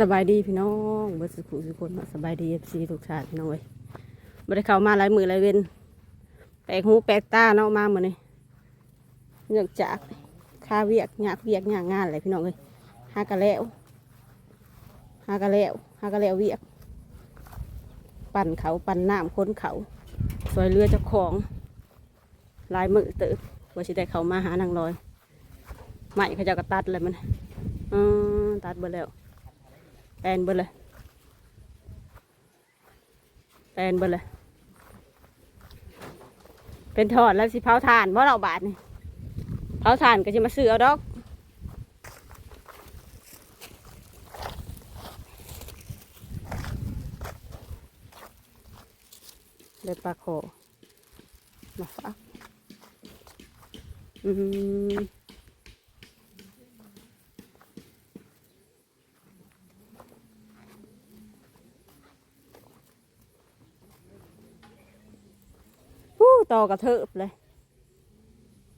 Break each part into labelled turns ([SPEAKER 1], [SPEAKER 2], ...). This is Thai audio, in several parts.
[SPEAKER 1] สบายดีพี่น้องเบิดสุขุสุคนสบายดีเอฟซีทุกชาติน้อยบ่ได้เข้ามาหลายมือหลายเวนแปลกหูแปลกตาเนาะมาเหมือนี้เนื่องจากค่าเวียกยากเวียกยากงานอะไรพี่น้องเอ้ยหากะแล้วหากะแล้วหากะแล้วเวียก ปั่นเขาปั่นน้ำค้นเขาซอยเรือเจ้าของลายมือเติบว่าสิได้เขามาหานางลอยไม่เขาจ้าก็ตัดเลยมันอือตัดเบิดแล้ว แปลนเบิดเลยแปลนเบิดเลย เป็นถอดแล้วสิเผาถ่านเพราะเราบาทนี่เผาถ่านก็จะมาซื้อเอาดอกเลยปลาโคมาฝากอืม ฮู้ ต่อกระเทิบเลย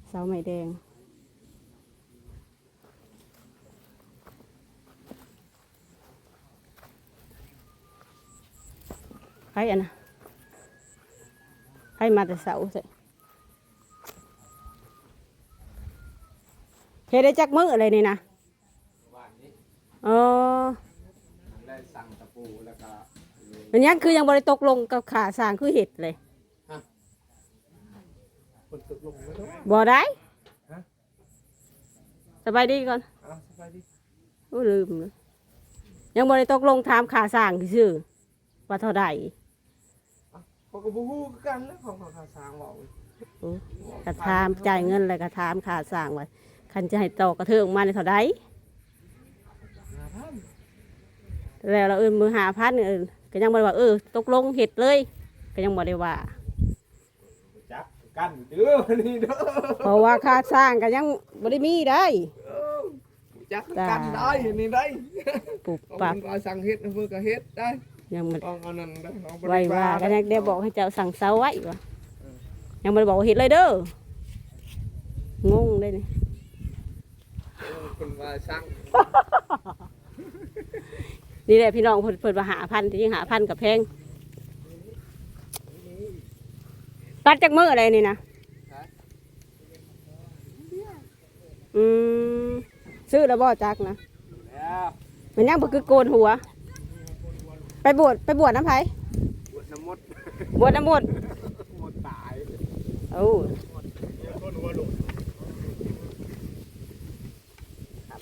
[SPEAKER 1] เสาไม้แดง ใครอะนะใครมาแต่เสาใส่เฮ็ดได้จักมืออะไรนี่นะ
[SPEAKER 2] วันนี้
[SPEAKER 1] เออ
[SPEAKER 2] มันได้สั่งตะปูแล้วก็
[SPEAKER 1] อันนี้คือยังบริตกลงกับขาสร้างคือเห็ดเลย
[SPEAKER 2] ค นตกลงแล้วเนาะ
[SPEAKER 1] บ่ได้
[SPEAKER 2] ฮะ
[SPEAKER 1] สบายดีก่อน
[SPEAKER 2] อ้าวสบายดี
[SPEAKER 1] โอ้ลืมเลยยังบริตกลงถามขาสร้างซื่อๆว่าเท่าใด
[SPEAKER 2] เขาก็บูฮู้คือกันแล้วของเขาทาสางบอก
[SPEAKER 1] โอ้กระถามจ่ายเงินอะไรกระถามขาสร้างไว้คันจะให้ต่อกระเทิงมาในเท่าใด
[SPEAKER 2] หาท่าน
[SPEAKER 1] แล้วเราเอินมือหาพันเออก็ยังบริว่าเออตกลงเห็ดเลย ก็ยังบริว่า
[SPEAKER 2] จั กกันเด้อนี่เด้อ
[SPEAKER 1] เพราะว่าค่าสร้างก็ยังบริมีได้
[SPEAKER 2] เออจักกันได้นี่ได้
[SPEAKER 1] ปุบ
[SPEAKER 2] เอา
[SPEAKER 1] ปับ
[SPEAKER 2] มันก็สั่งเฮ็ดเพื่อก็เฮ็ดได้
[SPEAKER 1] ยังมัน
[SPEAKER 2] เอาเอานั่นได้เอาบ่
[SPEAKER 1] ไว้
[SPEAKER 2] ด้
[SPEAKER 1] ว่าก็
[SPEAKER 2] ได้
[SPEAKER 1] ยังได้บอกให้เจ้าสั่งเสาไว้วะยังไม่ได้บอกว่าเห็ดเลยเด้องงเลยนี่
[SPEAKER 2] เออคนว่าสั่ง
[SPEAKER 1] นี่แหละพี่น้องเพิ่นเพิ่นมาหาพันที่หาพันกับแพง ตัดจากมืออะไรนี่นะอืมซื้อแล้วบ่จักนะ
[SPEAKER 2] แล้ว
[SPEAKER 1] มันยังบ่คือโกนหัว ไปบวชไปบวชน้ำไผ
[SPEAKER 2] บวชน้ำมด
[SPEAKER 1] บวชน้ำมนต์
[SPEAKER 2] หมดตาย
[SPEAKER 1] โอ้
[SPEAKER 2] คนหัวหลุดครับ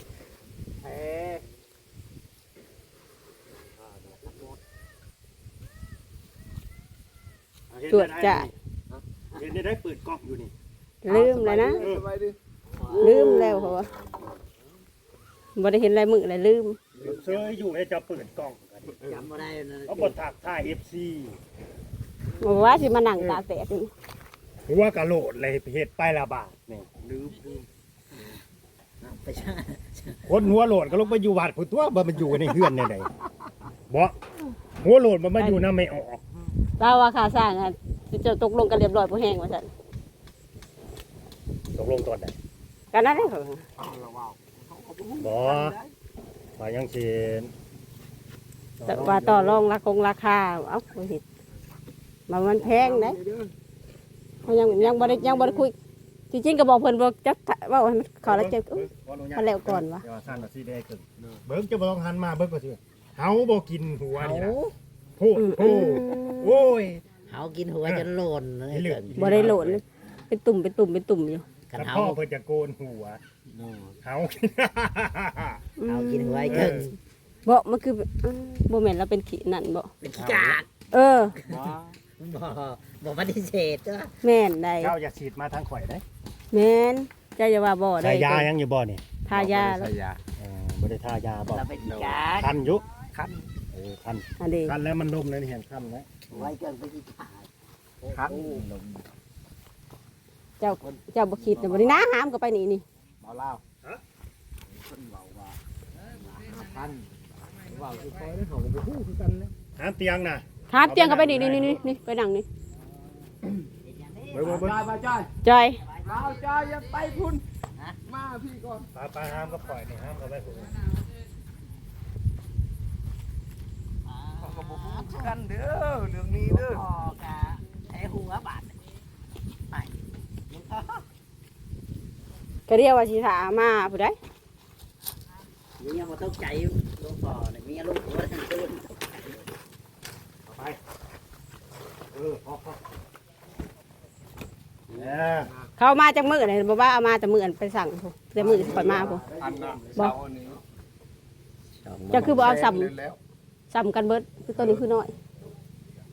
[SPEAKER 2] เฮ้
[SPEAKER 1] ตรวจจ่าย
[SPEAKER 3] เห็นได้ได้เปิดกล้องอยู่นี่
[SPEAKER 1] ลืมเลยนะ
[SPEAKER 2] สบายดี
[SPEAKER 1] ลืมแล้วเขาว่าบ่ได้เห็นลายมือเลยลืม
[SPEAKER 3] เซยอยู่ให้จะเปิดกล้องกัน
[SPEAKER 4] จำไม่ได้นะ
[SPEAKER 3] เขาบดถักท่าเอฟซี
[SPEAKER 1] บอกว่าสิมานั่งตากแดดนี่
[SPEAKER 3] หัวกะโหลดเลยเหตุไปละบาทนี่
[SPEAKER 2] ลืมลืม
[SPEAKER 4] ไปใช่
[SPEAKER 3] คนหัวโหลดก็ลงไปอยู่วัดผู้ตัวบ่มันอยู่ในเฮือนในใดบ่หัวโหลดมันมาอยู่น้ำไม่ออก
[SPEAKER 1] เราว่าค่าสร้าง อะสิจะตกลงกันเรียบร้อยบ่แห้งว่าซั่น
[SPEAKER 3] ตกลงตอนใด
[SPEAKER 1] กันนั้นเด้อ
[SPEAKER 2] เอาละว่าวเขาก็ฮู้
[SPEAKER 3] บ่ว่ายังสิ
[SPEAKER 1] แต่ว่าต่อรองราคงราคาเอ้าบ่เฮ็ดมามันแพงเด้
[SPEAKER 2] เด้อ
[SPEAKER 1] เขายังยังบ่ได้ยังบ่ได้คุยจริงๆก็บอกเพิ่นบอกจักเว้าให้มันขอแล้วจะอุ๊ยมาแล้วก่อนวะ
[SPEAKER 3] เดี๋ยวสั่นน่ะสิได้ขึ้นเบิ่งจะบ่ต้องหันมาเบิ่งก็สิเฮาบ่กินหัว
[SPEAKER 4] เขา
[SPEAKER 3] นี่นะโพูด
[SPEAKER 1] อืม
[SPEAKER 3] โอ้โอ้ย
[SPEAKER 4] เขากินหัวจนหล่นเลย
[SPEAKER 3] ไอ้เหลือง
[SPEAKER 1] บ่ได้โหลดเลยเป็นตุ่มเป็นตุ่มเป็นตุ่มอยู่
[SPEAKER 4] กัน
[SPEAKER 3] แต่
[SPEAKER 4] เขา
[SPEAKER 3] พ่อเพิ่นจะโกนหัวเฮา
[SPEAKER 4] เขากินหัวไอ้เกิง
[SPEAKER 1] บ่มันคืออืมบ่แม่นเราเป็นขี้นั่นบ่
[SPEAKER 4] เป็นขี้กาก
[SPEAKER 1] เออ
[SPEAKER 4] บ่บ่ปฏิเสธก็
[SPEAKER 1] แม่นได้
[SPEAKER 3] เจ้าอย่าฉีดมาทางข่อยได้
[SPEAKER 1] แม่นเจ้าอย่าว่าบ่ได้
[SPEAKER 3] ใส่ยายังอยู่บ่นี่
[SPEAKER 1] ทายาแล้ว
[SPEAKER 2] ใส่ยา
[SPEAKER 3] เออบ่ได้ทายาบ่
[SPEAKER 4] เราเป็นขี้กาก
[SPEAKER 3] คันอยู่
[SPEAKER 2] คัน
[SPEAKER 3] เออคัน
[SPEAKER 1] อันนี้
[SPEAKER 3] คันแล้วมันลมเลยนี่เห็นคันแล้ว
[SPEAKER 4] หัวไอ้เกิงเป็นขี้กาก
[SPEAKER 2] คัน
[SPEAKER 1] เจ้าเจ้าบ่คิดน่ะบ่ได้น้าหามก็ไปนี่นี่
[SPEAKER 2] เมาเหล้าคนเบาว่าคันเบาคือคอยได้เขาก็บ่ฮู้คือกันนะ
[SPEAKER 3] หามเตียงน่ะ
[SPEAKER 1] ถามเตียงก็ไปนี่นี่นี่นี่ไปนั่งนี่
[SPEAKER 3] เบิ่งเบิ่งเบิ่ง
[SPEAKER 2] จ้อยมาจ้อย
[SPEAKER 1] จอย
[SPEAKER 2] เอาจ้อยอย่าไปพุ่นมาพี่ก่อน
[SPEAKER 3] ปลาปลาหามก็ปล่อยนี่หามก็ไปพุ่น
[SPEAKER 2] กันเด้อเรื่องนี้เด้อ
[SPEAKER 4] พ่อกะไอ้หัวบาดไปมึงพ่อ
[SPEAKER 1] ก็เรียกว่าสิถามาผู้ใด
[SPEAKER 4] เมียมาตกใจลูกพ่อเนี่ยเมียลูกหัวทั้งคืน
[SPEAKER 3] ไปเออพอพอเนี่ย
[SPEAKER 1] เขามาจากมื้อไหนบ่ว่าเอามาแต่มื้ออันไปสั่งพุ่นแต่มื้อสิปล่อยมาพุ่น
[SPEAKER 2] อันน่ะ
[SPEAKER 1] บ่
[SPEAKER 2] เสาอันนี้
[SPEAKER 1] จะคือบ่เอาซ้
[SPEAKER 2] เล่นแล้วำ
[SPEAKER 1] ซ้ำกันเบิดคือตัวนี้คือน้อย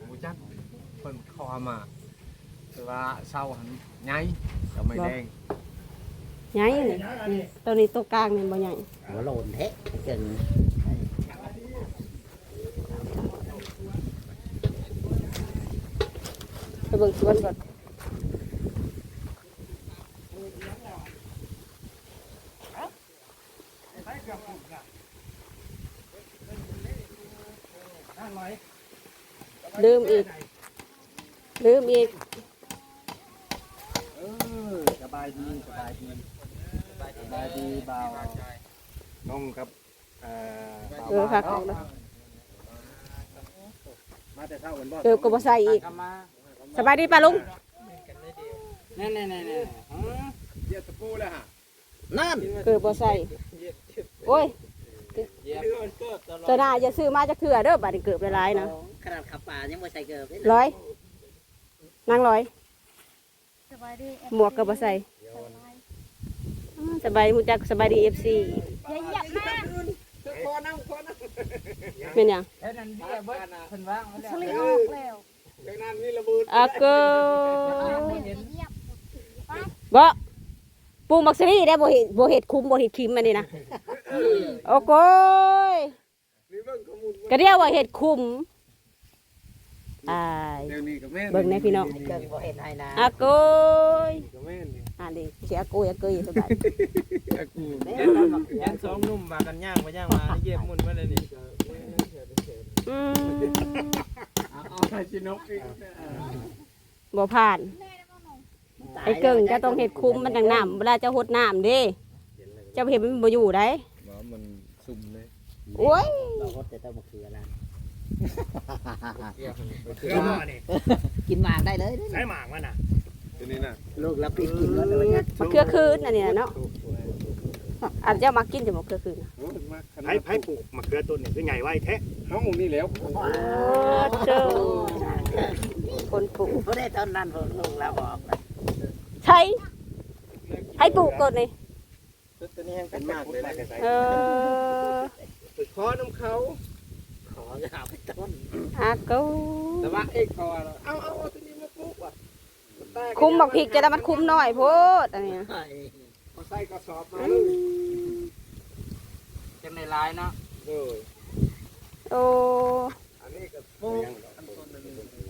[SPEAKER 2] บ่จักเพิ่นเข้ามาแต่ว่าเสาหันใหญ่ก็ไม่แดง
[SPEAKER 1] ใหญ่นี่นี่ตัวนี้ตัวกลางนี่บ่ใหญ่
[SPEAKER 4] หัวโลนแท้เกิน
[SPEAKER 1] ไปเบิ่งสวนก่อน ลืมอีก ลืมอีก
[SPEAKER 2] เออสบายดีสบายดีสบายดีบ่าวน้องครับเอ่อบ่าว
[SPEAKER 1] เออค่ะของนะ
[SPEAKER 3] มาแต่เช้ากันบ่
[SPEAKER 1] เกือบก็บ่ใส่อีกสบายดีป่ะลุง
[SPEAKER 2] เดี๋ยวตะปูแล้วฮะ
[SPEAKER 4] นั่น
[SPEAKER 1] เกือบบ่ใส่โอ้ยตัวหน้าอย่าซื้อมาจากเถื่อเด้อบัดนี้เกือบหลายๆนะ
[SPEAKER 4] ขนาดขับป่ายังไม่ใส่เกิบเลย
[SPEAKER 1] ร้อยนางร้อย
[SPEAKER 5] สบายดี
[SPEAKER 1] หมวกก็บ่ใส่อ้าสบายมูจักสบายดี FC
[SPEAKER 5] อย่าเหยียบแม่
[SPEAKER 2] พอนั่งพอนั่ง
[SPEAKER 1] เป็นหยัง
[SPEAKER 2] แค่นั้นเบี้ยเบิดเพิ่นว่าง
[SPEAKER 5] สลิงออกแล้ว
[SPEAKER 2] แค่นั้นนี่ระเบิด
[SPEAKER 1] อะเกอ
[SPEAKER 5] อย่าเหยียบ
[SPEAKER 1] บ่ปูมักซรี่ได้บ่เห็ดบ่เห็ดคุ้มบ่เห็ดคิมอันนี้นะโอ้โกย
[SPEAKER 2] นี่เบิ่งข้อมูล
[SPEAKER 1] ก็เรียกว่าเห็ดคุ้ม อ้าย
[SPEAKER 2] เดี๋ยวนี้ก็แม่น
[SPEAKER 1] เบิ่งในพี่น้อง
[SPEAKER 4] เกินบ่เห็นไอ้นะ
[SPEAKER 1] อะโกย
[SPEAKER 2] ก็แม่นนี่
[SPEAKER 1] อ่าดิเสียโกยอะเกยสบาย
[SPEAKER 2] อากู
[SPEAKER 6] ยันสองหนุ่มมากันย่างมาย่างมาเย็บมุนมาเลยนี่
[SPEAKER 1] อืม
[SPEAKER 2] เอาไปชินกอีก
[SPEAKER 1] บ่ผ่านไอ้เกิ่งจะต้องเห็ดคุ้มมันดังน้ำเวลาจะหดน้ำเด้เจะเห็นมันบ่อยู่ได้
[SPEAKER 2] ว่ามันสุ่มเลย
[SPEAKER 1] โอ้ย
[SPEAKER 4] เราก็จะต้องมาคืออะไร
[SPEAKER 3] คือบ่นี่
[SPEAKER 4] กินหมากได้เลย
[SPEAKER 3] ใช้หมากมันน่ะ
[SPEAKER 2] ตัวนี้น่ะ
[SPEAKER 4] ลูกรับปิดกินก็เลยนะ
[SPEAKER 1] มะเขือคืนอันนี้เนาะอาจจะมากินจะมะเขือคืนน่ะ
[SPEAKER 2] โอ้ยมาขนา
[SPEAKER 3] ไผ
[SPEAKER 2] ด
[SPEAKER 3] ไผปลูกมะเขือต้นนี่คือใหญ่ไว้แท้
[SPEAKER 2] น้องนี่แล้ว
[SPEAKER 1] โอ้เจ้าคนปลูก
[SPEAKER 4] เพราะได้ตอนนั้นผมลูกเราบอก
[SPEAKER 1] ใช่ให้ปลูกต้นนี่
[SPEAKER 2] ตัวนี้ยังเป็นมากเลยนะ
[SPEAKER 1] เออ
[SPEAKER 2] ไปขอน้ำเขา
[SPEAKER 4] ข อจะเอาไปต้น
[SPEAKER 1] อากู
[SPEAKER 2] แต่ว่าเอกก่อนเอาเอาเอาตัวนี้มาปลูกว่ะนแต
[SPEAKER 1] คุ้มบักพริกจะได้มันคุ้มน้อยโพดอันนี้
[SPEAKER 2] มาใส่กระสอบมา
[SPEAKER 1] อื
[SPEAKER 2] เลย
[SPEAKER 1] ม
[SPEAKER 6] จังในลายเนาะ
[SPEAKER 2] เลย
[SPEAKER 1] โอ้
[SPEAKER 2] อันนี้ก็ปลูกอันต้นนึง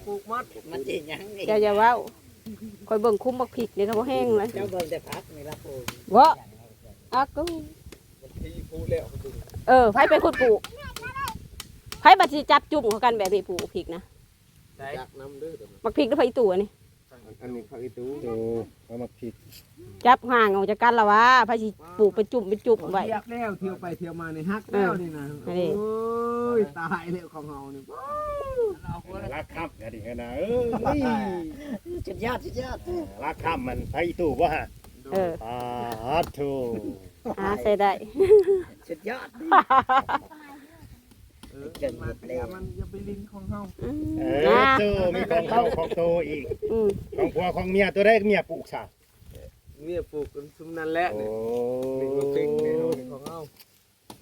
[SPEAKER 2] ปลูกมัด
[SPEAKER 4] มันจะยังไง
[SPEAKER 1] อย่าอย่าเว้าคอยเบิ่งคุ้มบักพริกนี่ก็บ่แห้งเลย
[SPEAKER 4] เจ้าเบิ่งแต่พักนี่ละปู
[SPEAKER 1] วะอากู
[SPEAKER 2] ทีปลูกแล้ว
[SPEAKER 1] เออไผเป็นคนปลูก ไผบัดสิจับจุ่มเขากันแบบนี้ปลูกพริกนะ
[SPEAKER 6] ได้
[SPEAKER 2] จากน้ำเด้อ
[SPEAKER 1] บักพริกแล้วไผตู่อันนี้
[SPEAKER 2] อันนี้เขาอีตู้โตเอามาผิด
[SPEAKER 1] จับห่างออกจากกันแล้ววะไผสิปลูกเป็นจุ่มเป็นจุ่มไว้
[SPEAKER 2] เทียบแล้วเที่ยวไปเที่ยวมาในฮักแล้วนี่นะ
[SPEAKER 1] อันนี้
[SPEAKER 2] โอ้ยตายแล้วของเฮานี่
[SPEAKER 3] รักครับอย่าดิเห็นนะเอ้ย
[SPEAKER 4] สุดยอดสุดยอด
[SPEAKER 3] รักครับมันไผตู้บ่ฮะ
[SPEAKER 1] เออ
[SPEAKER 3] อ่าทู
[SPEAKER 1] อาใส่ได้
[SPEAKER 4] สุดยอด
[SPEAKER 2] เออเกินมาแต่มันจะไปลินของเฮา
[SPEAKER 1] อืม
[SPEAKER 3] เออ
[SPEAKER 1] นะ
[SPEAKER 3] ตู้มีของเขาของโตอีก
[SPEAKER 1] อืม
[SPEAKER 3] ของผัวของเมียตัวได้เมียปลูกซะ
[SPEAKER 2] เนี่ยปลูกกันซุมนั้นแหละ
[SPEAKER 3] โอ้
[SPEAKER 2] นี่นี่ก็เป็นแน่นอนของเฮา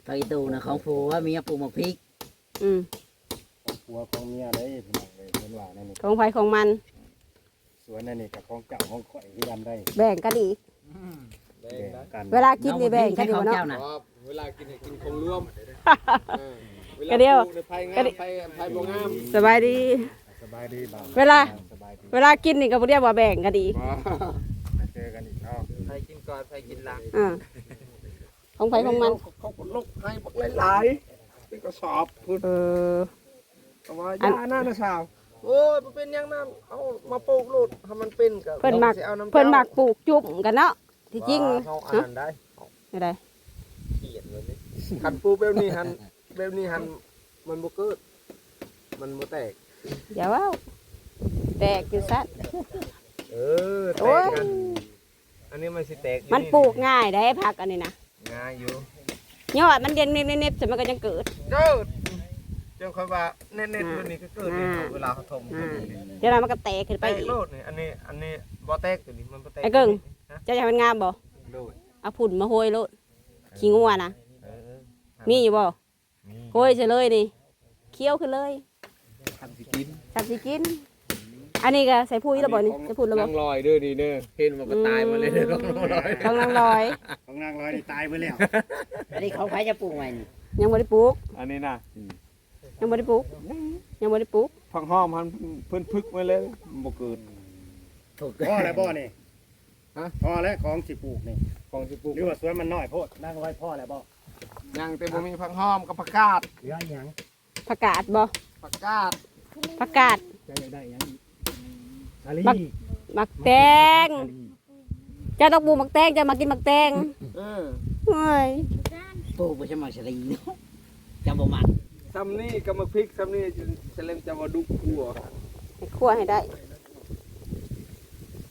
[SPEAKER 4] ไปตูนะของฟูว่ามีปลูกหมกพริก
[SPEAKER 1] อืม
[SPEAKER 3] ของผัวของเมียได้พี่น้องเลยเพิ่นว่านั่นนี่
[SPEAKER 1] ของไผของมัน
[SPEAKER 3] สวนนั่นนี่กับของเจ้าของข่อยคือกันได้
[SPEAKER 1] แบ่งกันอีก
[SPEAKER 2] แด
[SPEAKER 3] แบ่
[SPEAKER 2] ง
[SPEAKER 3] ง
[SPEAKER 2] นะ
[SPEAKER 3] กัน
[SPEAKER 1] เวลากินนี่แบ่งกันอยู่
[SPEAKER 4] ของ
[SPEAKER 1] เนาะ
[SPEAKER 4] เจ้าน่ะ
[SPEAKER 2] ครับเวลากินให้กินของรวมเออเวลา
[SPEAKER 1] ก็เดียว
[SPEAKER 2] ปลูกในไผ่งามไผ่ไผ่บ่งาม
[SPEAKER 1] สบายดี
[SPEAKER 3] สบายดีบ่าว
[SPEAKER 1] เวลา
[SPEAKER 3] สบายดี
[SPEAKER 1] เวลากินนี่ก็บ่เรียกว่าแบ่งกันอีก
[SPEAKER 2] ว้า
[SPEAKER 3] มาเจอกันอีกเนาะ
[SPEAKER 6] ใครกินก่อนใครกินหลัง
[SPEAKER 1] อ่าของไผของมัน
[SPEAKER 2] เขาก็ลกให้บักหลายๆเป็นกระสอบพุ่น
[SPEAKER 1] เออ
[SPEAKER 2] เอาว่ายาหน้านะสาวโอ้ยมันเป็นหยังน้ำเอามาปลูกโลดให้มันเป็นก็
[SPEAKER 1] เพิ่นมัก
[SPEAKER 2] สิอาำ
[SPEAKER 1] เพิ่นมักปลูกจุ่มกันเนาะที่จริง
[SPEAKER 2] ว่าเขาอ่านได้
[SPEAKER 1] อะไร
[SPEAKER 2] เขียนเลยนี่หันปลูกแบบนี้หัน แบบนี้หันมันบ่เกิด มันบ่แตก
[SPEAKER 1] อย่าเว้าแตกอยู่ซะ
[SPEAKER 2] เออแต
[SPEAKER 1] โอ้
[SPEAKER 2] ก
[SPEAKER 1] ย
[SPEAKER 2] กันอันนี้มันสิแตกอยู่
[SPEAKER 1] มันปลูกง่ายได้ผักอันนี้นะ
[SPEAKER 2] ง่ายอยู่
[SPEAKER 1] ยอดมันเด่นเน็บๆๆแต่มันก็ยังเกิด
[SPEAKER 2] เกิดเจ้าค่อยว่าเน็ตๆตัวนี้ก็เกิดนี่
[SPEAKER 1] อ่า
[SPEAKER 2] เวลาเขาถม
[SPEAKER 1] อ่าเดี๋ยวเรามันก็แตกขึ้น
[SPEAKER 2] ไป
[SPEAKER 1] ไป
[SPEAKER 2] อี
[SPEAKER 1] อี
[SPEAKER 2] ก
[SPEAKER 1] ก
[SPEAKER 2] โลดนี่อันนี้อันนี้บ่แตกตัวนี้มันบ่แตก
[SPEAKER 1] ไอ้เกิ่ง
[SPEAKER 2] ฮะ
[SPEAKER 1] เจะจะมันงามบ่
[SPEAKER 2] โลด
[SPEAKER 1] เอาผุ่นมาโหยโลดขี้งัวนะ
[SPEAKER 2] เออ
[SPEAKER 1] มีอยู่บ่
[SPEAKER 2] มี
[SPEAKER 1] โหยเฉยเลยนี่เคี้ยวขึ้นเลย
[SPEAKER 2] ทำสิกิน
[SPEAKER 1] ทำสิกิน อันนี้ก็ใส่ปุ๋ยแล้วบ่นี่ใส่ปุ๋ยแล้วบ่
[SPEAKER 2] นั่งลอยเด้อนี่เด้อเห็นมันก็ตายมาเลยเด้อต้องลอย
[SPEAKER 1] ต้องนางลอย
[SPEAKER 3] ของนางร้อยนี่ตายไปแล้ว
[SPEAKER 4] อันนี้เขาใครจะปลูกใหม่นี่
[SPEAKER 1] ยังบ่ได้ปลูก
[SPEAKER 2] อันนี้นะ
[SPEAKER 1] ยังบ่ได้ปลูก ยังบ่ได้ปลูก
[SPEAKER 2] พังห้อมมันเพิ่นพึกมาเลยบ่เกิด
[SPEAKER 4] ถูก
[SPEAKER 3] พ่อแล้วบ่นี่
[SPEAKER 2] ฮะ
[SPEAKER 3] พ่อแล้วของสิปลูกนี่
[SPEAKER 2] ของสิปลูก
[SPEAKER 3] หรือว่าสวนมันน้อยโพดนางร้อยพ่อแล้วบ่
[SPEAKER 2] ยังแต่บ่มีพังห้อมกับผักกาด
[SPEAKER 3] เหลืออีหยัง
[SPEAKER 1] ผักกาดบ่
[SPEAKER 2] ผักกาด
[SPEAKER 1] ผักกาด
[SPEAKER 3] จะอยากได้อีหยังอีกอาลี
[SPEAKER 1] บักมักแตงเจ้าต้องปลูกมักแตงเจะมากินมักแตง
[SPEAKER 2] เออ
[SPEAKER 1] เฮ้ย
[SPEAKER 4] ปลูกไม่ใช่หมากสลีเนาะจะบ่หมัก
[SPEAKER 2] ซำนี้ก็มาพริกซำนี้เสลมจะมาดุกขัว
[SPEAKER 1] ให้คั่วให้ได้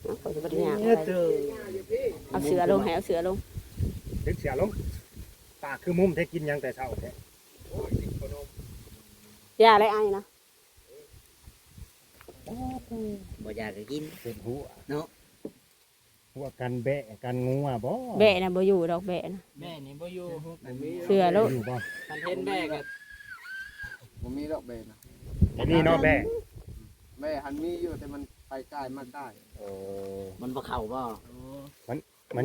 [SPEAKER 1] เอาขอจะบ่ได้ยากอะไรเอาเสือลงให้เอาเสือลง
[SPEAKER 3] ดึกเสียลง ปากคือมุมแท้กินหยังแต่เช้าแท้
[SPEAKER 1] อย่าอะไรไอ้นะ
[SPEAKER 4] บ่อยากจะกิน
[SPEAKER 3] เป็นหัว
[SPEAKER 4] เนาะ
[SPEAKER 3] หัวกันแบะกันงัวบ่
[SPEAKER 1] แบะนะบ่อยู่ดอกแบะนะ
[SPEAKER 2] แม่นี่บ่อยู่บ่มี
[SPEAKER 1] เสือแล้ว
[SPEAKER 3] อยู่บ่
[SPEAKER 2] คันเห็นแม่ก็บ่มีดอกแม่นะ
[SPEAKER 3] อันนี้เนาะแบะ
[SPEAKER 2] แม่หันมีอยู่แต่มันไปใกล้มาใกล้
[SPEAKER 3] โอ้
[SPEAKER 4] มันบ่เข้าบ่
[SPEAKER 3] มัน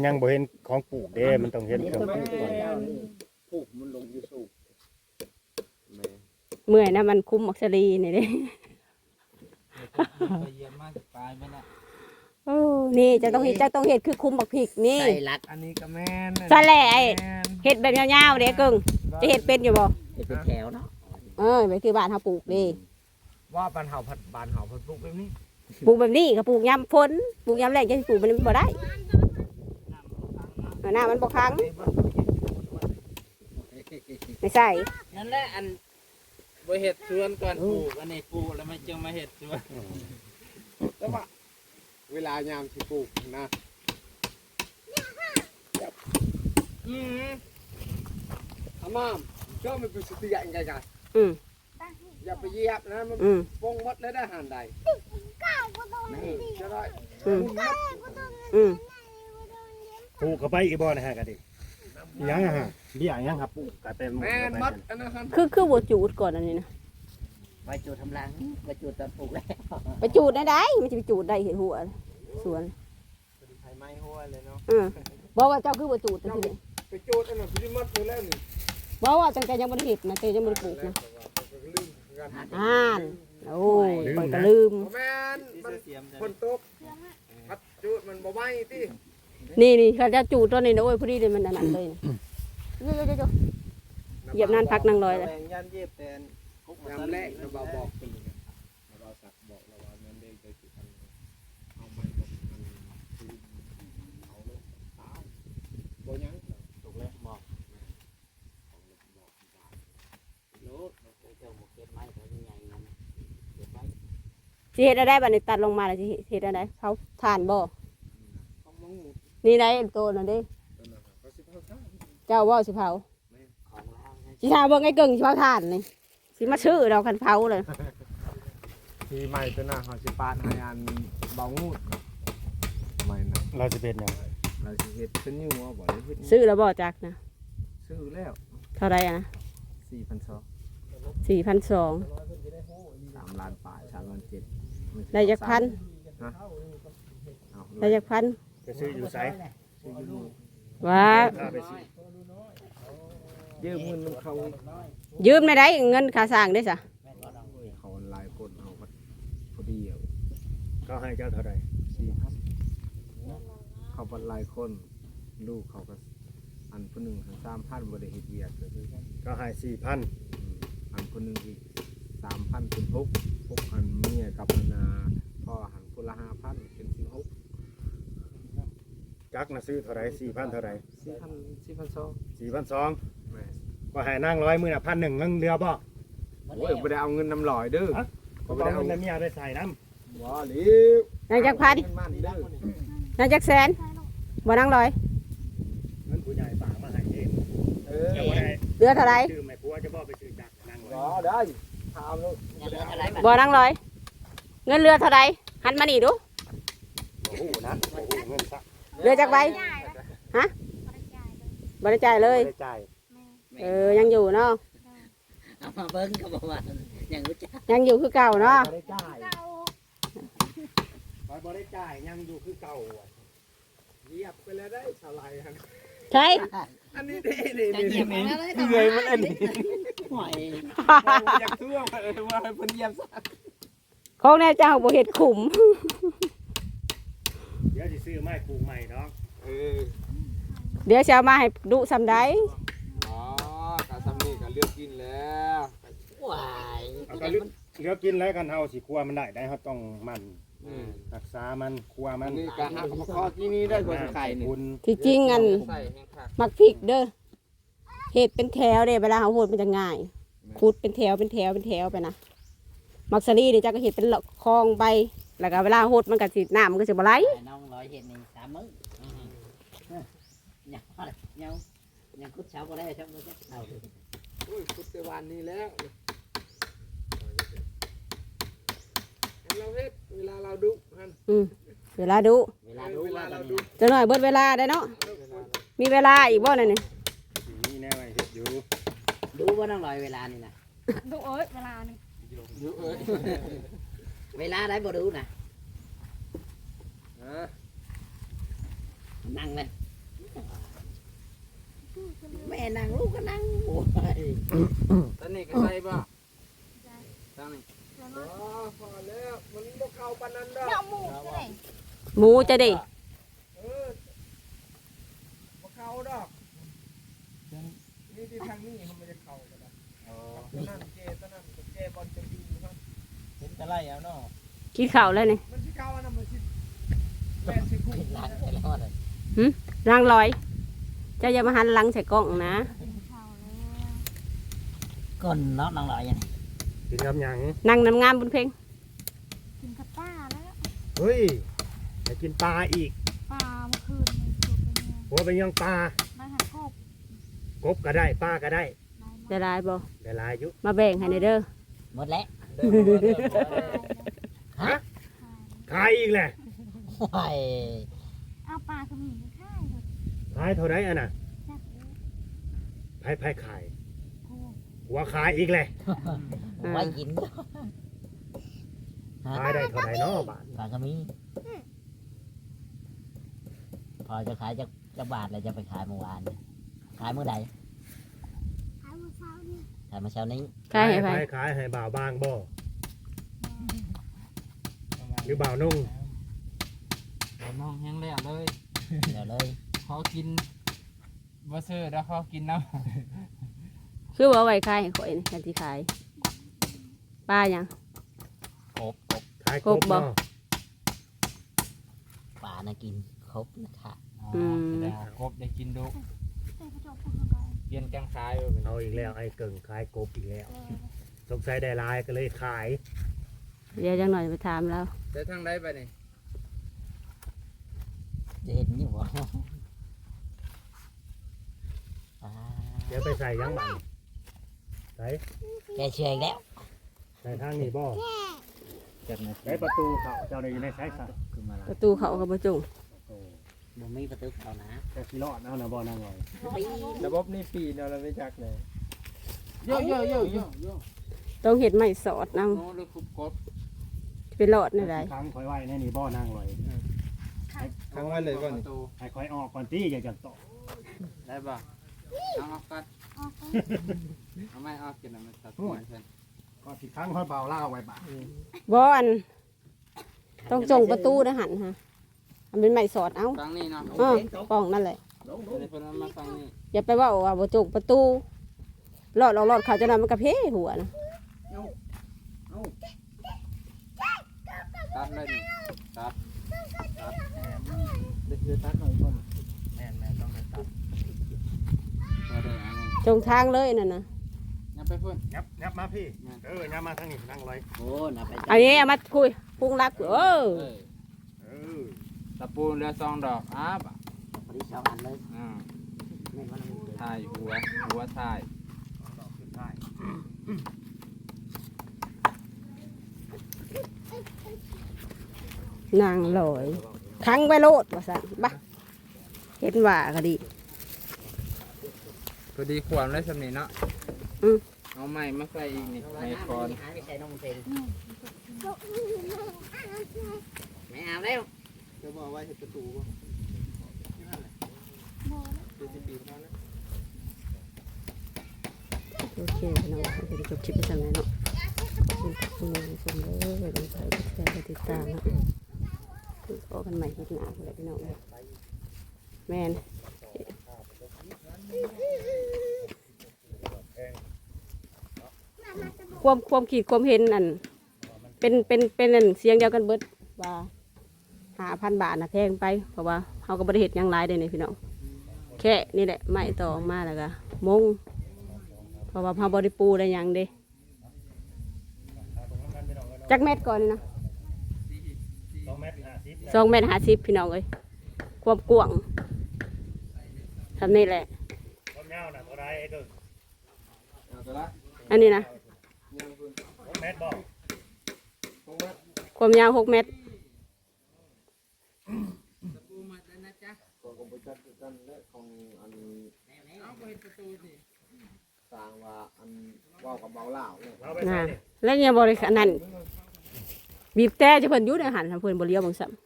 [SPEAKER 3] ยังบ่เห็นของปลูกเด้มันต้องเห็นเครื่องปลูกก่อน
[SPEAKER 2] ปลูกมันลงอยู่สูงแม่
[SPEAKER 1] เมื่อยนะมันคุ้มอักษรีนี่เด้
[SPEAKER 2] ไปเยี่ยมมาตายมันน่ะ
[SPEAKER 1] โอ้นี่จะต้องเห็ดจะต้องเห็ดคือคุ้มบักพริกนี่
[SPEAKER 4] ใส่รัก
[SPEAKER 2] อันนี้ก็แม่น
[SPEAKER 1] ซะแหละไอ้
[SPEAKER 2] แม่น
[SPEAKER 1] เห็ดแบบยาวๆเด้กึ่งจะเห็ดเป็นอยู่บ่
[SPEAKER 4] เฮ็ดเป็นแถวเนาะ
[SPEAKER 1] เออแบบคือบ้านเฮาปลูกเด้
[SPEAKER 2] ว่าปันเห่าผัดบานเห่าผัดปลูกแบบนี้
[SPEAKER 1] ปลูกแบบนี้ก็ปลูกยามฝนปลูกยามแล้งจะสิปลูกมันบ่ได้ เอาหน้ามันบ่ค้างไม่ใส่
[SPEAKER 2] นั่นแหละอันบ่เฮ็ดสวนก่อนปลูกอันนี้ปลูกแล้วมันจึงมาเฮ็ดสวนแล้วว่าเวลายามสิปลูกนะอืมทำมามชอบมันเป็นสติอย่างไงกัน
[SPEAKER 1] อืม
[SPEAKER 2] อย่าไปเหยียบนะมัน
[SPEAKER 1] อืม
[SPEAKER 2] ปงหมดเลยได้หันใดนี่จะได้
[SPEAKER 1] อืมอืม
[SPEAKER 3] ปลูกเข้าไปอีกบ่นะฮะกะดิอีหยังอะฮะเบี้ยอีหยังครับปลูกก็เต็ม
[SPEAKER 2] แม่นหมดอันนั้นหัน
[SPEAKER 1] คือคือบ่จูดก่อนอันนี้นะ
[SPEAKER 4] ไว้จูดทำรังไว้จูดตอนปลูกแล้ว
[SPEAKER 1] ไปจูดได้ได้มันจะไปจูดได้เห็นหัวสวน
[SPEAKER 2] ไผไม้หัวเลยเนาะ
[SPEAKER 1] อืมบอกว่าเจ้าคือบ่จูดจังซี่
[SPEAKER 2] ไปโจดอันนั้นพี่หมดไปแล้วนี่
[SPEAKER 1] บอกว่าตั้งแต่ยังบ่ได้เฮ็ดนะแต่ยังบ่ได้ปลูกนะ
[SPEAKER 2] ลืมกัน
[SPEAKER 1] อ่านโอ้ยข่อยก็ลืม
[SPEAKER 2] แม่นมันคนตกพัดโจดมันบ่ไหวติ
[SPEAKER 1] นี่นี่เขาจะจูดตัวนี้นะโอ้ยพอดีเลยมันอันนั้นเลยนะเดี๋ยวๆๆเหยียบนั่นพักนั่งลอยเลย
[SPEAKER 2] แรงยันเย็บแตนยามแรกเราบอกบอกปีนะเราสักบอกเราว่ามันได้ไปสิอันเอาไม้บอกอันคือเอาเลยตายบ่ยังตกแล้วบอก
[SPEAKER 4] โลดเจ้าบ่เก็บไม้เขาใหญ่ๆนั่นเก็บไว้
[SPEAKER 1] ๆสิเฮ็ดอะไรบัดนี้ตัดลงมาแล้วสิเฮ็ดอะไรเผาถ่านบ่
[SPEAKER 2] เขามองหมู
[SPEAKER 1] นี่ได้ตัวนั่นเด้
[SPEAKER 2] ตัวนั้นน่ะเขาสิเผาซ่า
[SPEAKER 1] เจ้าว่าสิเผา
[SPEAKER 4] ของลาวนะ
[SPEAKER 1] สิถามเบิ่งไอ้เกิ่งสิเผาถ่านนี่สิมาชื่อเราคันเผาเลย
[SPEAKER 2] ทีใหม่ตัวน่ะเขาสิปาดให้อันเบางูดใหม่นะ
[SPEAKER 3] เราจะเป็นหยัง
[SPEAKER 2] เราสิเฮ็ดเป็นอยู่ว่าบ่ได้เฮ็ด
[SPEAKER 1] ซื้อแล้วบ่จักนะ
[SPEAKER 2] ซื้อแล้ว
[SPEAKER 1] เท่าไรอะนะ
[SPEAKER 2] 4,200
[SPEAKER 1] สี่พันสอง
[SPEAKER 2] 3ล้านปลาย3ล้าน7
[SPEAKER 1] ได้จักพัน
[SPEAKER 2] เอา
[SPEAKER 1] ได้จักพัน
[SPEAKER 3] ไปซื้ออยู่ไส
[SPEAKER 1] ว่า
[SPEAKER 3] พาไปซื้อ
[SPEAKER 2] ยืมเงินมันเขา
[SPEAKER 1] ยืมได้ได้เงินค่าสร้างได้ซะ
[SPEAKER 2] เขาหลายคนเอาพอดีเอา
[SPEAKER 3] เขาให้เจ้าเท่าไหร่
[SPEAKER 2] สี่พันเขาบัดหลายคน ลูกเขาก็อันผู้หนึ่งสามพันบริเหตุเวียดก็คือ
[SPEAKER 3] เขาให้สี่พัน
[SPEAKER 2] อืมอันผู้หนึ่งอีกสามพันเป็นหกหกอันเมียกับอันนาพ่อหันคนละห้าพันเป็นสิบหก
[SPEAKER 3] จักนะซื้อเท่าไหร่สี่พันเท่าไหร่
[SPEAKER 2] สี่พันสี่พันสอง
[SPEAKER 3] สี่พันสอง
[SPEAKER 2] แม่
[SPEAKER 3] ก็ให้นั่งร้อยมือน่ะพันหนึ่งเงินเดือบ่
[SPEAKER 4] บ่
[SPEAKER 2] โอ้
[SPEAKER 4] แล้
[SPEAKER 2] ยวบ่ได้เอาเงินน้ำลอยเด้อ
[SPEAKER 3] ฮะ
[SPEAKER 2] บ่
[SPEAKER 3] บ่
[SPEAKER 2] ได้
[SPEAKER 3] เอา
[SPEAKER 2] เอา
[SPEAKER 3] เงิน
[SPEAKER 2] เงิน
[SPEAKER 3] น้ำยาไปใส่น้
[SPEAKER 2] บ่หลิว
[SPEAKER 1] ยังจักพัน
[SPEAKER 2] เงินมันเด้อ
[SPEAKER 1] ยังจักแสนบ่นั่งลอยำ
[SPEAKER 3] เงินผู้ใหญ่ฝากมาให้เอง
[SPEAKER 2] เออ
[SPEAKER 3] แต่ว่าได้
[SPEAKER 1] เรือเท่าไร
[SPEAKER 3] ชื่อแม่ผัวจะบ่ไปซื้อจักรนั่งไว้
[SPEAKER 2] บ่ได้ถามลูก
[SPEAKER 4] ยังเหลืออะไรบัด
[SPEAKER 1] บ่นั่งลอย เงินเรือเท่าไรหันมานี่ดู
[SPEAKER 3] โอ้โหนะโอ้โหเงินสัก
[SPEAKER 1] เรือจักใบ
[SPEAKER 5] จ่ายแล้ว
[SPEAKER 1] ฮะ
[SPEAKER 5] บ่ได้จ่ายเลย
[SPEAKER 1] บ่ได้จ่ายเลย
[SPEAKER 3] ไม่ได้จ่าย
[SPEAKER 5] แม่
[SPEAKER 1] เออ ยังอยู่เนาะ
[SPEAKER 4] เอามาเบิ่งก็บอกว่ายังรู้จัก
[SPEAKER 1] ยังอยู่คือเก่าเนาะ
[SPEAKER 3] บ่ได้จ่าย
[SPEAKER 5] เก่า
[SPEAKER 3] บ่บ่ได้จ่ายยังอยู่คือเก่าอะ
[SPEAKER 2] เหยียบไปแล้วได้สลายหั่น
[SPEAKER 1] ใช่
[SPEAKER 2] อันนี้เด้นี่
[SPEAKER 4] จะเหยียบ
[SPEAKER 2] นี่
[SPEAKER 4] มาเลย
[SPEAKER 2] เหนื่อยมันอันนี้
[SPEAKER 4] ห่วย
[SPEAKER 2] อยากทั่วเออว่าให้เพิ่นเหยียบซะ
[SPEAKER 1] ของแน่เจ้าบ่เห็ดขุม
[SPEAKER 3] เดี๋ยวสิซื้อไม้ปลูกใหม่เนาะ
[SPEAKER 2] เออ
[SPEAKER 1] เดี๋ยวจะเอามาให้ดุซำได้
[SPEAKER 2] อ๋อกะซ้ำนี่ก็เลือกกินแล้ว
[SPEAKER 4] ว้าย
[SPEAKER 3] เอาก็เหลือเหลือกินแล้วกันเฮาสิครัวมันได้ได้เฮาต้องหมัน
[SPEAKER 2] อืม
[SPEAKER 3] รักษามันครัวมั
[SPEAKER 2] อั
[SPEAKER 3] น
[SPEAKER 2] นนี้ก็หักมาข้อที่นี่ได้กว่าไข่นี่
[SPEAKER 3] คุณ
[SPEAKER 1] ที่จริงอัน
[SPEAKER 2] ใส่แห้งคัก
[SPEAKER 1] มักพริกเด้อเห็ดเป็นแถวเด้เวลาเขาโหดมันจะง่ายขุดเป็นแถวเป็นแถวเป็นแถวไปนะมักสลีนี่จ้าก็เห็ดเป็นคลองไป แล้วก็เวลาโหดมันก็สิน้ำมันก็สิบ่ไหล
[SPEAKER 4] น้องร้อยเห็นนี่สามมื้อยังยังยังคุดเช้าก็ได้ครับบ่จักเอา
[SPEAKER 2] อุ้ยพุทธวันนี้แล้วเราเฮ็ดเวลาเราดุฮัน
[SPEAKER 1] อืมเวลาดู
[SPEAKER 4] เวลาดูว่ากัน
[SPEAKER 1] จะหน่อยเบิดเวลาได้เนาะมีเวลาอีกบ่นั่นนี่
[SPEAKER 3] มีแน่ไว้เฮ็ดอยู่
[SPEAKER 4] ดูว่าน้องร้อยเวลานี่นะ
[SPEAKER 5] ดูเอ้ยเวลานี่
[SPEAKER 2] ดุเอ้ย
[SPEAKER 4] เวลาได้บ่ดูนะ
[SPEAKER 2] อะ
[SPEAKER 4] นั่งเลย แม่นั่งลูกก็นั่งโอ้ย
[SPEAKER 2] ตอนนี้ก็ใส่บ่ตอนนี้
[SPEAKER 5] แล้ว
[SPEAKER 2] อ๋
[SPEAKER 5] ก็
[SPEAKER 2] อพอแล้วมันบ่เข้าปานนั้นดอก
[SPEAKER 5] เนาะหมูจะได้
[SPEAKER 1] หมูจะได้
[SPEAKER 2] เออบ่เข้าดอกนี่ที่ทางนี้มันไม่ได้เข้าก็ได้ตอนนั้นเจตอนนั้นเจบอลจะอยู่ครับ
[SPEAKER 6] ผมจะไล่เอาเนาะ
[SPEAKER 1] กินข้าวแล้วนี่
[SPEAKER 2] มันสิเข้าอันนั้นมันสิแปดสิบคู่
[SPEAKER 4] ขึ้นหลังไปแล้วเลย
[SPEAKER 1] นางลอย เจ้าอย่ามาหันหลังใส่กล้องนะ
[SPEAKER 5] กินข้าวแล้ว
[SPEAKER 4] ก้นเนาะน้องร้อยยัง
[SPEAKER 3] กินกับหยัง
[SPEAKER 1] นั่งน้ำงามบนเพลง
[SPEAKER 5] กินกับป้าแล้ว
[SPEAKER 3] เฮ้ยจะกินปลาอีก
[SPEAKER 5] ปลาเมื่อคืนนี่จุกเป็นไง
[SPEAKER 3] หัวเป็นยังปลา
[SPEAKER 5] ได้หักกบ
[SPEAKER 3] กบก็ได้ปลาก็ได้
[SPEAKER 5] ได้
[SPEAKER 1] ได้
[SPEAKER 5] มา
[SPEAKER 1] ได้บ่
[SPEAKER 3] ได้หลายอยู่
[SPEAKER 1] มาแบ่งให้ในอยเด้อ
[SPEAKER 4] หมดแล้ว
[SPEAKER 3] ฮะ ขายอีกแหละ
[SPEAKER 4] โอ้ย
[SPEAKER 5] เอาปลาขมิ้นไปค่ายเถอะ
[SPEAKER 3] ขายเท่าไรอะน่ะ
[SPEAKER 5] แซ่บเลย
[SPEAKER 3] ไผไผขาย
[SPEAKER 5] โอ้
[SPEAKER 3] หัวขายอีกแหละ
[SPEAKER 4] ไว้กิน
[SPEAKER 3] ขายได้เท่าไรเนาะบาท
[SPEAKER 4] ปลากระมีพอจะขายจะจะบาทเลยจะไปขายเมื่อวานเนี่ยขายเมื่อใด
[SPEAKER 5] ขายมื้อเช้านี่
[SPEAKER 4] ขายเมื่อเช้านี้
[SPEAKER 1] ใช่ให้ไป
[SPEAKER 3] ขายขายให้บ่าวบางบ่ หรือบ่าวนุ่ง
[SPEAKER 6] มองแห้งแล้วเลย
[SPEAKER 4] เดี๋ยวเลย
[SPEAKER 6] ขอกินบ่ซื้อแล้วขอกินน้
[SPEAKER 1] คือว่าไว้ขายให้ข่อยนี่กันที่ขายป้าหยัง
[SPEAKER 4] ครบครบ
[SPEAKER 3] ขายก
[SPEAKER 1] ก
[SPEAKER 3] บบ
[SPEAKER 1] บ่
[SPEAKER 3] เนาะ
[SPEAKER 4] ปลานะกินครบนะคะำ
[SPEAKER 1] อืม
[SPEAKER 6] แต่กบได้กินดุ
[SPEAKER 5] เต้กระจกพูดกันเลย
[SPEAKER 6] เปลี่ยนจังคายว่าเป็น
[SPEAKER 3] เอาอีกแล้วไอ้เกิ่งขายกบอีกแล้ว
[SPEAKER 5] เออ
[SPEAKER 3] สงสัยได้หลายก็เลยขาย
[SPEAKER 1] เดี๋ยวจังหน่อยไปถามแล้ว
[SPEAKER 2] แต่ทางใดไปนี่
[SPEAKER 4] จะเห็นอยู่บ่ปลา
[SPEAKER 3] เดี๋ยวไปใส่ยังบันใส่
[SPEAKER 4] แกเชื่ออีกแล้ว
[SPEAKER 3] ใส่ทางนี้บ่
[SPEAKER 6] จากไหน
[SPEAKER 3] ใส่ประตูเขาเจ้าได้อยู่ในสายสัตว์
[SPEAKER 6] ขึ้นมาละ
[SPEAKER 1] ประตูเขากับประจุง
[SPEAKER 3] โอ้
[SPEAKER 4] บ่มีประตูเขานะ
[SPEAKER 3] แต่สิรอดเอานะบ่นางลอย
[SPEAKER 2] ระบบนี่ปีเนาะเราไม่จักเลยโยโยโยโยโย
[SPEAKER 1] ต้องเห็ดไม่สอดน
[SPEAKER 2] โน้หรือคุบกบำ
[SPEAKER 1] เป็นหลอดนี่ไร
[SPEAKER 3] ครั้งคอยไว้ในนี่บ่นางลอย
[SPEAKER 2] ทางไว้เลยก่อนตู
[SPEAKER 3] ให้คอยออกก่อนที่อยากจะตก
[SPEAKER 2] ได้ป่ะเอาออกกัน
[SPEAKER 5] ออกไป
[SPEAKER 2] เอาไม่ออกกินมันตัดหัวเพิ่น
[SPEAKER 3] ก็สิครั้งคอยเบาล่าไว้บ่า
[SPEAKER 1] บอนต้องจงประตูนะหันฮะมันเป็นไม่สอดเอ้า
[SPEAKER 2] ฟังนี่เนาะ
[SPEAKER 1] เออกล้องนั่นแหละ
[SPEAKER 2] อันนี้เพิ่นเอามาฟังนี่
[SPEAKER 1] อย่าไปว่าว่าประจุประตูหลอดหลอดหลอดเขาจะนำมันกระเพหัวนะ
[SPEAKER 2] ตัดเลยนี่ตัด
[SPEAKER 6] เด็กๆตัดหน่อยก่อนแม่นแม่ต้องไปตัด
[SPEAKER 2] มาเลยอันนี้
[SPEAKER 1] จงทางเลยนั่นนะ
[SPEAKER 2] ยับไปเพิ่น
[SPEAKER 3] ยับยับมาพี่ เออยับมาทางนี้นั่งเลย
[SPEAKER 4] โอ้น่ะไป
[SPEAKER 1] อันนี้เอามาคุยปรุงรักเออ
[SPEAKER 2] เออ
[SPEAKER 3] เออ
[SPEAKER 2] ตะปูเรือซองดอกอ้าบ
[SPEAKER 4] พอดีสองอันเลย
[SPEAKER 2] อ่า
[SPEAKER 4] แม่นว่าน้ำมัน
[SPEAKER 2] ถ่ายหัวหัวถ่าย
[SPEAKER 3] ดอกขึ้นได้
[SPEAKER 1] นางลอยคังไว้โลดว่าซั่นบ่เห็นว่าก็ดี
[SPEAKER 2] พอดีความได้สำนีเนาะ
[SPEAKER 1] อืม
[SPEAKER 2] เอาไม้มาใส่อีกนี่ไม้คอน
[SPEAKER 4] หาไปใส่นมเต็งไม่เอาแล้ว
[SPEAKER 6] จะบอกว่าเห็ดประตูป่ะ
[SPEAKER 5] โบ
[SPEAKER 6] เจ็ดสิบปีเท่านั้น
[SPEAKER 1] โอเคพี่น้องเราจะจบคลิปไปสั่งไหนเนาะขอบคุณทุกคนทุกคนเลยลงไปกดแชร์กดติดตามเนาะ พบกันใหม่คลิปหน้าเลยพี่น้องแมนความความขีดความเห็นนั่นเป็นเป็นเป็นนั่นเสียงเดียวกันเบิดว่าหาพันบาทนะแพงไป เพราะว่าเขาก็บริเหตุยังไรเลยนี่พี่น้องแค่นี่แหละไม่ต่อมาแล้วก็มงเพราะว่าพาบริปูได้ยังเด้จักเม็ดก่อนนี่นะ
[SPEAKER 3] สองเมตรห้า สิบ
[SPEAKER 1] สองเม็ดห้าสิบพี่น้องเอ้ยความกว้างทำนี่แหละ
[SPEAKER 3] ความยาวน่ะเท่าไรไอ้เด้อ
[SPEAKER 2] เอาตัวละ
[SPEAKER 1] อันนี้นะ
[SPEAKER 2] ยังเพิ่น
[SPEAKER 3] สองเมตรบอก
[SPEAKER 2] คงว่า
[SPEAKER 1] ความยาวหกเม็ด
[SPEAKER 2] ตะปูมาแล้วนะจ๊ะของกรมประชาสัมพันธ์และของอันเอาไปประตูสิสร้างว่าอันเว้ากับเบาเหล่าเนี่ย
[SPEAKER 3] เราไปใส่
[SPEAKER 1] นะ
[SPEAKER 3] ดิ
[SPEAKER 1] แล้วยังบริขารนั่นบีบแต่จะเพิ่นอยุ่ในหันทำเพิ่นบริเลียวบางสัม
[SPEAKER 3] ตั้งยังก็ไฟ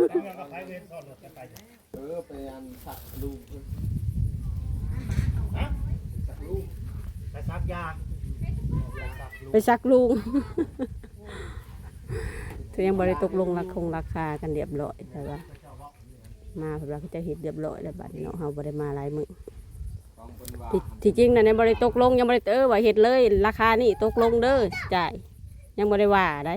[SPEAKER 3] เวทซ่อนรถกันไป
[SPEAKER 2] เอไปอันสักลูกเพิ่น
[SPEAKER 3] ฮะไปซักยา
[SPEAKER 1] ไปซักลุงเธอยังบริตกลงราคงราคากันเรียบร้อยแต่ว่า มาเพิ่นว่าเขาจะเห็ดเรียบร้อยแล้วบัดนี้เนาะเฮาบ่ได้มาหลายมือ
[SPEAKER 2] ของ
[SPEAKER 1] ที่ที่จริงนะในบริตกลงยังบริเออว่าเห็ดเลย ราคานี่ตกลงเด้อจ่ายยังบริว่าได้